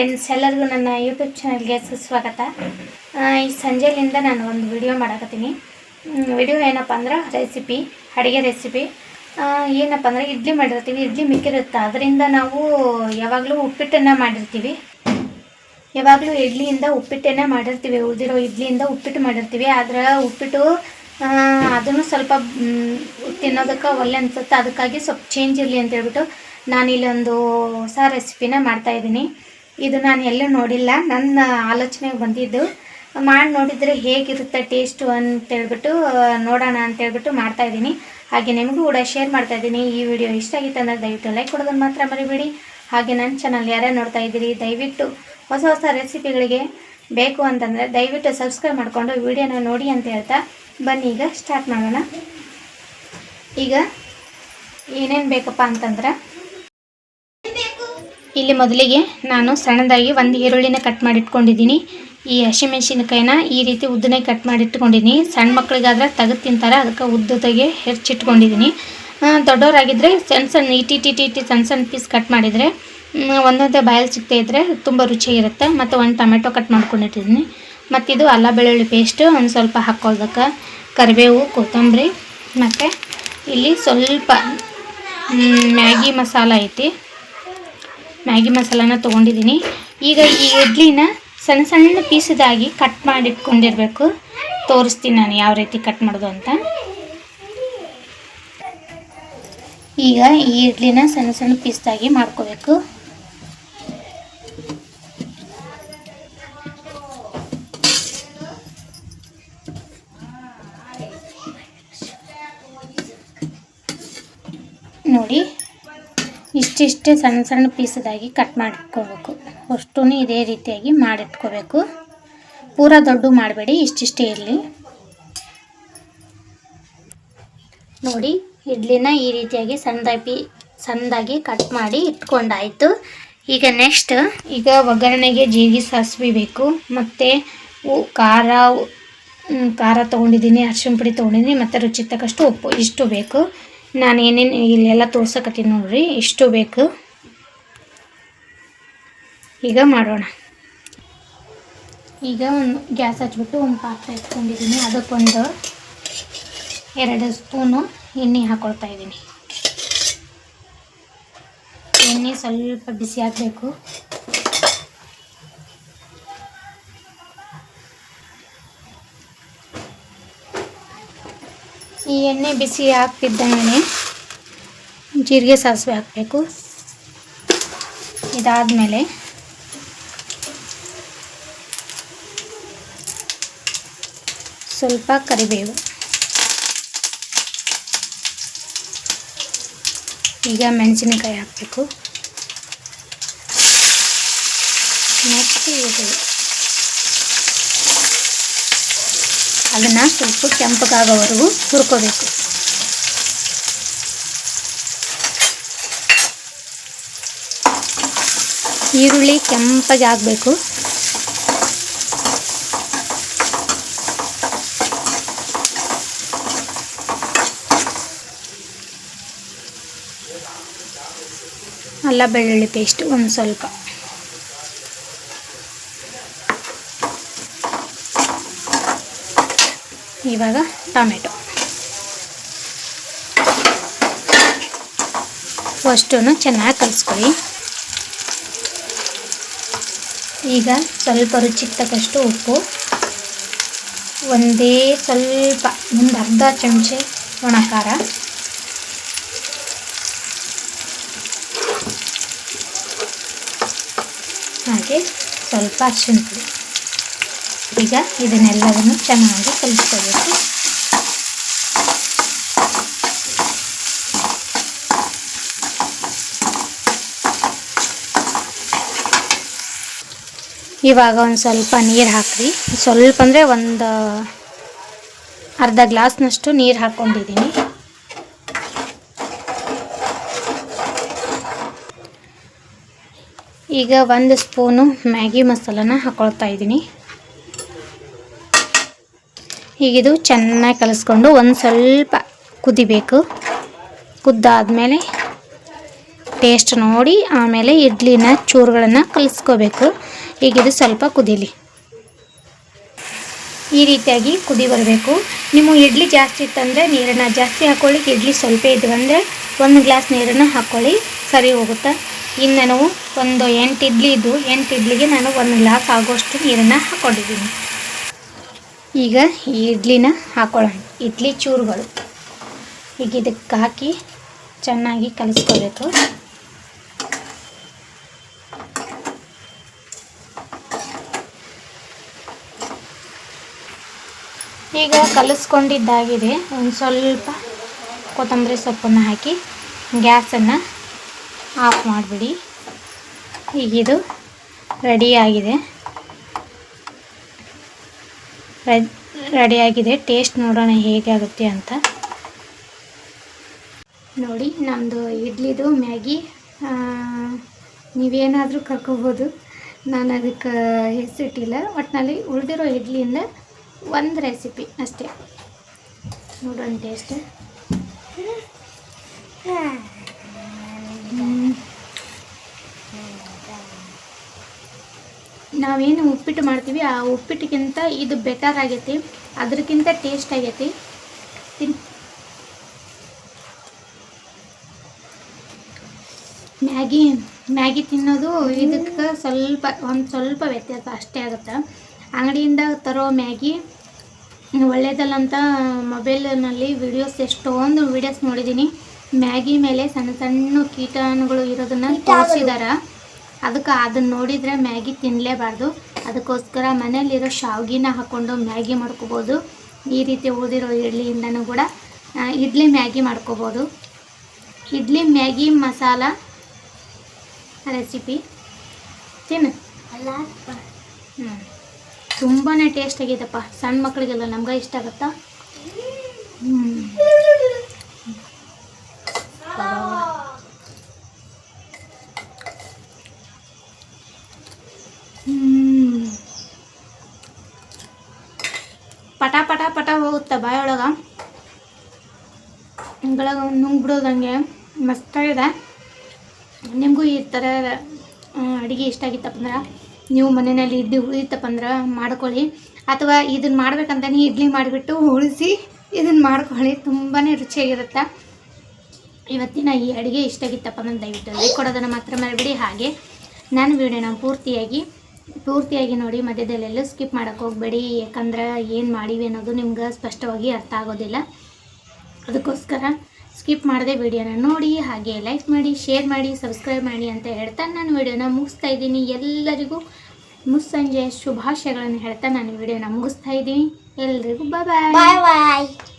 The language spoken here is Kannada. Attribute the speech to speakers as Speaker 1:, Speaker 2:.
Speaker 1: ಫ್ರೆಂಡ್ಸ್ ಎಲ್ಲರಿಗೂ ನನ್ನ ಯೂಟ್ಯೂಬ್ ಚಾನಲ್ಗೆ ಸುಸ್ವಾಗತ. ಈ ಸಂಜೆಲಿಂದ ನಾನು ಒಂದು ವಿಡಿಯೋ ಮಾಡಕತ್ತೀನಿ. ವಿಡಿಯೋ ಏನಪ್ಪ ಅಂದ್ರೆ ರೆಸಿಪಿ ಅಡುಗೆ ರೆಸಿಪಿ ಏನಪ್ಪ ಅಂದರೆ ಇಡ್ಲಿ ಮಾಡಿರ್ತೀವಿ ಇಡ್ಲಿ ಮಿಕ್ಕಿರುತ್ತೆ. ಅದರಿಂದ ನಾವು ಯಾವಾಗಲೂ ಉಪ್ಪಿಟ್ಟನ್ನು ಮಾಡಿರ್ತೀವಿ. ಯಾವಾಗಲೂ ಇಡ್ಲಿಯಿಂದ ಉಪ್ಪಿಟ್ಟನ್ನೇ ಮಾಡಿರ್ತೀವಿ. ಉಳಿದಿರೋ ಇಡ್ಲಿಯಿಂದ ಉಪ್ಪಿಟ್ಟು ಮಾಡಿರ್ತೀವಿ. ಆದ್ರೆ ಉಪ್ಪಿಟ್ಟು ಅದನ್ನು ಸ್ವಲ್ಪ ತಿನ್ನೋದಕ್ಕೆ ಒಳ್ಳೆ ಅನ್ಸುತ್ತೆ. ಅದಕ್ಕಾಗಿ ಸ್ವಲ್ಪ ಚೇಂಜ್ ಇರಲಿ ಅಂತ ಹೇಳ್ಬಿಟ್ಟು ನಾನು ಇಲ್ಲೊಂದು ಹೊಸ ರೆಸಿಪಿನ ಮಾಡ್ತಾ ಇದ್ದೀನಿ. ಇದು ನಾನು ಎಲ್ಲೂ ನೋಡಿಲ್ಲ. ನನ್ನ ಆಲೋಚನೆಗೆ ಬಂದಿದ್ದು, ಮಾಡಿ ನೋಡಿದರೆ ಹೇಗಿರುತ್ತೆ ಟೇಸ್ಟು ಅಂತೇಳ್ಬಿಟ್ಟು ನೋಡೋಣ ಅಂತೇಳ್ಬಿಟ್ಟು ಮಾಡ್ತಾಯಿದ್ದೀನಿ ಹಾಗೆ ನಿಮಗೂ ಕೂಡ ಶೇರ್ ಮಾಡ್ತಾಯಿದ್ದೀನಿ ಈ ವಿಡಿಯೋ ಇಷ್ಟ ಆಗಿತ್ತು ಅಂದರೆ ದಯವಿಟ್ಟು ಲೈಕ್ ಕೊಡೋದನ್ನು ಮಾತ್ರ ಮರಿಬೇಡಿ. ಹಾಗೆ ನನ್ನ ಚಾನಲ್ ಯಾರ್ಯಾರು ನೋಡ್ತಾ ಇದ್ದೀರಿ, ದಯವಿಟ್ಟು ಹೊಸ ಹೊಸ ರೆಸಿಪಿಗಳಿಗೆ ಬೇಕು ಅಂತಂದರೆ ದಯವಿಟ್ಟು ಸಬ್ಸ್ಕ್ರೈಬ್ ಮಾಡಿಕೊಂಡು ವಿಡಿಯೋನ ನೋಡಿ ಅಂತ ಹೇಳ್ತಾ ಬನ್ನಿ. ಈಗ ಸ್ಟಾರ್ಟ್ ಮಾಡೋಣ. ಈಗ ಏನೇನು ಬೇಕಪ್ಪ ಅಂತಂದ್ರೆ ಇಲ್ಲಿ ಮೊದಲಿಗೆ ನಾನು ಸಣ್ಣದಾಗಿ ಒಂದು ಈರುಳ್ಳಿನ ಕಟ್ ಮಾಡಿಟ್ಕೊಂಡಿದ್ದೀನಿ. ಈ ಹಸಿಮೆಣಸಿನಕಾಯಿನ ಈ ರೀತಿ ಉದ್ದನೆ ಕಟ್ ಮಾಡಿ ಇಟ್ಕೊಂಡಿದ್ದೀನಿ ಸಣ್ಣ ಮಕ್ಕಳಿಗಾದ್ರೆ ತೆಗೆದು ತಿಂತಾರೆ, ಅದಕ್ಕೆ ಉದ್ದದಾಗೆ ಹೆಚ್ಚಿಟ್ಕೊಂಡಿದ್ದೀನಿ ದೊಡ್ಡವರಾಗಿದ್ದರೆ ಸಣ್ಣ ಸಣ್ಣ ಇಟಿ ಟಿ ಟಿ ಸಣ್ಣ ಸಣ್ಣ ಪೀಸ್ ಕಟ್ ಮಾಡಿದರೆ ಒಂದೊಂದೇ ಬಾಯಲ್ಲಿ ಸಿಗ್ತಾ ಇದ್ದರೆ ತುಂಬ ರುಚಿಯಾಗಿರುತ್ತೆ ಮತ್ತು ಒಂದು ಟೊಮೆಟೊ ಕಟ್ ಮಾಡ್ಕೊಂಡಿಟ್ಟಿದ್ದೀನಿ. ಮತ್ತು ಇದು ಅಲ್ಲ ಬೆಳ್ಳುಳ್ಳಿ ಪೇಸ್ಟು ಒಂದು ಸ್ವಲ್ಪ ಹಾಕೊಳ್ಬೇಕು. ಕರಿಬೇವು, ಕೊತ್ತಂಬರಿ, ಮತ್ತು ಇಲ್ಲಿ ಸ್ವಲ್ಪ ಮ್ಯಾಗಿ ಮಸಾಲ ಐತಿ. ಮ್ಯಾಗಿ ಮಸಾಲಾನ ತೊಗೊಂಡಿದ್ದೀನಿ. ಈಗ ಈ ಇಡ್ಲಿನ ಸಣ್ಣ ಸಣ್ಣ ಪೀಸದಾಗಿ ಕಟ್ ಮಾಡಿಟ್ಕೊಂಡಿರಬೇಕು. ತೋರಿಸ್ತೀನಿ ನಾನು ಯಾವ ರೀತಿ ಕಟ್ ಮಾಡೋದು ಅಂತ. ಈಗ ಈ ಇಡ್ಲಿನ ಸಣ್ಣ ಸಣ್ಣ ಪೀಸ್ದಾಗಿ ಮಾಡ್ಕೋಬೇಕು. ನೋಡಿ ಇಷ್ಟಿಷ್ಟೇ ಸಣ್ಣ ಸಣ್ಣ ಪೀಸದಾಗಿ ಕಟ್ ಮಾಡಿಟ್ಕೋಬೇಕು. ಅಷ್ಟೂ ಇದೇ ರೀತಿಯಾಗಿ ಮಾಡಿಟ್ಕೋಬೇಕು. ಪೂರ ದೊಡ್ಡ ಮಾಡಬೇಡಿ, ಇಷ್ಟಿಷ್ಟೇ ಇರಲಿ. ನೋಡಿ, ಇಡ್ಲಿನ ಈ ರೀತಿಯಾಗಿ ಸಣ್ಣದಾಗಿ ಸಣ್ಣದಾಗಿ ಕಟ್ ಮಾಡಿ ಇಟ್ಕೊಂಡಾಯಿತು. ಈಗ ನೆಕ್ಸ್ಟ್ ಈಗ ಒಗ್ಗರಣೆಗೆ ಜೀರಿಗೆ ಸಾಸಿವೆ ಬೇಕು. ಮತ್ತು ಖಾರ ಖಾರ ತೊಗೊಂಡಿದ್ದೀನಿ ಅರ್ಶಿನ ಪುಡಿ ತೊಗೊಂಡಿದ್ದೀನಿ, ಮತ್ತು ರುಚಿ ತಕ್ಕಷ್ಟು ಉಪ್ಪು, ಇಷ್ಟು ಬೇಕು. ನಾನು ಏನೇನು ಇಲ್ಲೆಲ್ಲ ತೋರ್ಸಕತ್ತೀನಿ ನೋಡ್ರಿ, ಇಷ್ಟು ಬೇಕು. ಈಗ ಮಾಡೋಣ. ಈಗ ಒಂದು ಗ್ಯಾಸ್ ಹಚ್ಬಿಟ್ಟು ಒಂದು ಪಾತ್ರೆ ಇಟ್ಕೊಂಡಿದ್ದೀನಿ ಅದಕ್ಕೊಂದು ಎರಡು ಸ್ಪೂನು ಎಣ್ಣೆ ಹಾಕ್ಕೊಳ್ತಾ ಇದ್ದೀನಿ. ಎಣ್ಣೆ ಸ್ವಲ್ಪ ಬಿಸಿ ಆಗಬೇಕು. ಈ ಎಣ್ಣೆ ಬಿಸಿ ಹಾಕ್ತಿದ್ದೇನೆ ಜೀರಿಗೆ ಸಾಸಿವೆ ಹಾಕಬೇಕು. ಇದಾದಮೇಲೆ ಸ್ವಲ್ಪ ಕರಿಬೇವು. ಈಗ ಮೆಣಸಿನಕಾಯಿ ಹಾಕಬೇಕು. ಮತ್ತು ಇದು ಅದನ್ನು ಸ್ವಲ್ಪ ಕೆಂಪಗಾಗೋವರೆಗೂ ಹುರ್ಕೋಬೇಕು. ಈರುಳ್ಳಿ ಕೆಂಪಗೆ ಆಗಬೇಕು ಅಲ್ಲ ಬೆಳ್ಳುಳ್ಳಿ ಪೇಸ್ಟ್ ಒಂದು ಸ್ವಲ್ಪ. ಇವಾಗ ಟೊಮೆಟೊ. ಅಷ್ಟೂ ಚೆನ್ನಾಗಿ ಕಲಿಸ್ಕೊಳ್ಳಿ. ಈಗ ಸ್ವಲ್ಪ ರುಚಿಗೆ ತಕ್ಕಷ್ಟು ಉಪ್ಪು. ಒಂದೇ ಸ್ವಲ್ಪ, ಒಂದು ಅರ್ಧ ಚಮಚೆ ಒಣ ಖಾರ ಹಾಗೆ ಸ್ವಲ್ಪ ಅರಿಶಿನ ಈಗ ಇದನ್ನೆಲ್ಲವನ್ನು ಚೆನ್ನಾಗಿ ಕಲಿಸ್ಕೋಬೇಕು. ಇವಾಗ ಒಂದು ಸ್ವಲ್ಪ ನೀರು ಹಾಕ್ರಿ. ಸ್ವಲ್ಪ ಅಂದರೆ ಒಂದು ಅರ್ಧ ಗ್ಲಾಸ್ನಷ್ಟು ನೀರು ಹಾಕ್ಕೊಂಡಿದ್ದೀನಿ. ಈಗ ಒಂದು ಸ್ಪೂನು ಮ್ಯಾಗಿ ಮಸಾಲನ ಹಾಕ್ಕೊಳ್ತಾ ಇದ್ದೀನಿ. ಹೀಗಿದು ಚೆನ್ನಾಗಿ ಕಲಿಸ್ಕೊಂಡು ಒಂದು ಸ್ವಲ್ಪ ಕುದಿಬೇಕು. ಕುದ್ದಾದಮೇಲೆ ಟೇಸ್ಟ್ ನೋಡಿ ಆಮೇಲೆ ಇಡ್ಲಿನ ಚೂರುಗಳನ್ನು ಕಲಿಸ್ಕೋಬೇಕು. ಈಗ ಇದು ಸ್ವಲ್ಪ ಕುದೀಲಿ. ಈ ರೀತಿಯಾಗಿ ಕುದಿ ಬರಬೇಕು. ನಿಮ್ಮ ಇಡ್ಲಿ ಜಾಸ್ತಿ ಇತ್ತಂದರೆ ನೀರನ್ನು ಜಾಸ್ತಿ ಹಾಕ್ಕೊಳ್ಳಿ ಇಡ್ಲಿ ಸ್ವಲ್ಪ ಇದ್ವು ಅಂದರೆ ಒಂದು ಗ್ಲಾಸ್ ನೀರನ್ನು ಹಾಕ್ಕೊಳ್ಳಿ ಸರಿ ಹೋಗುತ್ತೆ? ಇನ್ನು ನಾನು ಒಂದು ಎಂಟು ಇಡ್ಲಿ ಇದ್ದು ಎಂಟು ಇಡ್ಲಿಗೆ ನಾನು ಒಂದು ಗ್ಲಾಸ್ ಆಗೋಷ್ಟು ನೀರನ್ನು ಹಾಕ್ಕೊಂಡಿದ್ದೀನಿ ಈಗ ಈ ಇಡ್ಲಿನ ಹಾಕೊಳ್ಳೋಣ. ಇಡ್ಲಿ ಚೂರುಗಳು. ಈಗ ಇದಕ್ಕೆ ಹಾಕಿ ಚೆನ್ನಾಗಿ ಕಲಿಸ್ಕೋಬೇಕು. ಈಗ ಕಲಿಸ್ಕೊಂಡಿದ್ದಾಗಿದೆ. ಒಂದು ಸ್ವಲ್ಪ ಕೊತ್ತಂಬರಿ ಸೊಪ್ಪನ್ನು ಹಾಕಿ ಗ್ಯಾಸನ್ನು ಆಫ್ ಮಾಡಿಬಿಡಿ. ಈಗಿದು ರೆಡಿಯಾಗಿದೆ ರೆಡಿಯಾಗಿದೆ. ಟೇಸ್ಟ್ ನೋಡೋಣ ಹೇಗೆ ಆಗುತ್ತೆ ಅಂತ. ನೋಡಿ ನಮ್ಮದು ಇಡ್ಲಿದು ಮ್ಯಾಗಿ. ನೀವೇನಾದರೂ ಕರ್ಕೋಬೋದು. ನಾನು ಅದಕ್ಕೆ ಹೆಸರಿಟ್ಟಿಲ್ಲ. ಒಟ್ಟಿನಲ್ಲಿ ಉಳಿದಿರೋ ಇಡ್ಲಿಯಿಂದ ಒಂದು ರೆಸಿಪಿ ಅಷ್ಟೇ. ನೋಡೋಣ ಟೇಸ್ಟ್ ನಾವೇನು ಉಪ್ಪಿಟ್ಟು ಮಾಡ್ತೀವಿ, ಆ ಉಪ್ಪಿಟ್ಟಿಗಿಂತ ಇದು ಬೆಟರ್ ಆಗೈತಿ ಅದಕ್ಕಿಂತ ಟೇಸ್ಟ್ ಆಗೈತಿ. ತಿನ್ ಮ್ಯಾಗಿ ಮ್ಯಾಗಿ ತಿನ್ನೋದು ಇದಕ್ಕೆ ಸ್ವಲ್ಪ, ಒಂದು ಸ್ವಲ್ಪ ವ್ಯತ್ಯಾಸ ಅಷ್ಟೇ ಆಗುತ್ತೆ. ಅಂಗಡಿಯಿಂದ ತರೋ ಮ್ಯಾಗಿ ಒಳ್ಳೇದಲ್ಲ ಅಂತ ಮೊಬೈಲ್ನಲ್ಲಿ ವಿಡಿಯೋಸ್ ಎಷ್ಟೊಂದು ವಿಡಿಯೋಸ್ ನೋಡಿದ್ದೀನಿ. ಮ್ಯಾಗಿ ಮೇಲೆ ಸಣ್ಣ ಸಣ್ಣ ಕೀಟಾಣುಗಳು ಇರೋದನ್ನು ತೋರಿಸಿದಾರೆ. ಅದಕ್ಕೆ ಅದನ್ನ ನೋಡಿದರೆ ಮ್ಯಾಗಿ ತಿನ್ನಲೇಬಾರ್ದು ಅದಕ್ಕೋಸ್ಕರ ಮನೇಲಿರೋ ಶಾವ್ಗಿನ ಹಾಕ್ಕೊಂಡು ಮ್ಯಾಗಿ ಮಾಡ್ಕೋಬೋದು. ಈ ರೀತಿ ಉಳಿದಿರೋ ಇಡ್ಲಿಯಿಂದನೂ ಕೂಡ ಇಡ್ಲಿ ಮ್ಯಾಗಿ ಮಾಡ್ಕೋಬೋದು. Idli Maggi masala recipe. ತಿನ್ನು. ಹ್ಞೂ ತುಂಬಾ ಟೇಸ್ಟ್ ಆಗೈತಪ್ಪ ಸಣ್ಣ ಮಕ್ಕಳಿಗೆಲ್ಲ ನಮ್ಗೆ ಇಷ್ಟ ಆಗುತ್ತಾ? ಹ್ಞೂ ಹಿಂಗೊಳಗೆ ನುಂಗ್ಬಿಡೋದಂಗೆ ಮಸ್ತಾಗಿದೆ. ನಿಮಗೂ ಈ ಥರ ಅಡುಗೆ ಇಷ್ಟ ಆಗಿತ್ತಪ್ಪ ಅಂದ್ರೆ, ನೀವು ಮನೆಯಲ್ಲಿ ಇಡ್ಲಿ ಉಳಿತಪ್ಪ ಅಂದ್ರೆ ಮಾಡ್ಕೊಳ್ಳಿ. ಅಥವಾ ಇದನ್ನು ಮಾಡ್ಬೇಕಂತಾನೆ ಇಡ್ಲಿ ಮಾಡಿಬಿಟ್ಟು ಉಳಿಸಿ ಇದನ್ನು ಮಾಡ್ಕೊಳ್ಳಿ ತುಂಬಾ ರುಚಿಯಾಗಿರುತ್ತೆ. ಇವತ್ತಿನ ಈ ಅಡುಗೆ ಇಷ್ಟ ಆಗಿತ್ತಪ್ಪ ಅಂದ್ರೆ ದಯವಿಟ್ಟು ಲೈಕ್ ಕೊಡೋದನ್ನು ಮಾತ್ರ ಮರಬಿಡಿ. ಹಾಗೆ ನಾನು ವಿಡಿಯೋನ ಪೂರ್ತಿಯಾಗಿ ಪೂರ್ತಿಯಾಗಿ ನೋಡಿ, ಮಧ್ಯದಲ್ಲೆಲ್ಲೂ ಸ್ಕಿಪ್ ಮಾಡೋಕ್ಕೆ ಹೋಗಬೇಡಿ. ಯಾಕಂದ್ರೆ ಏನು ಮಾಡೀವಿ ಅನ್ನೋದು ನಿಮ್ಗೆ ಸ್ಪಷ್ಟವಾಗಿ ಅರ್ಥ ಆಗೋದಿಲ್ಲ. ಅದಕ್ಕೋಸ್ಕರ ಸ್ಕಿಪ್ ಮಾಡದೆ ವಿಡಿಯೋನ ನೋಡಿ, ಹಾಗೆ ಲೈಕ್ ಮಾಡಿ ಶೇರ್ ಮಾಡಿ ಸಬ್ಸ್ಕ್ರೈಬ್ ಮಾಡಿ ಅಂತ ಹೇಳ್ತಾ ನಾನು ವಿಡಿಯೋನ ಮುಗಿಸ್ತಾ ಇದ್ದೀನಿ. ಎಲ್ಲರಿಗೂ ಮುಸ್ಸಂಜೆ ಶುಭಾಶಯಗಳನ್ನು ಹೇಳ್ತಾ ನಾನು ವಿಡಿಯೋನ ಮುಗಿಸ್ತಾ ಇದ್ದೀನಿ. ಎಲ್ರಿಗೂ ಬಾಯ್
Speaker 2: bye.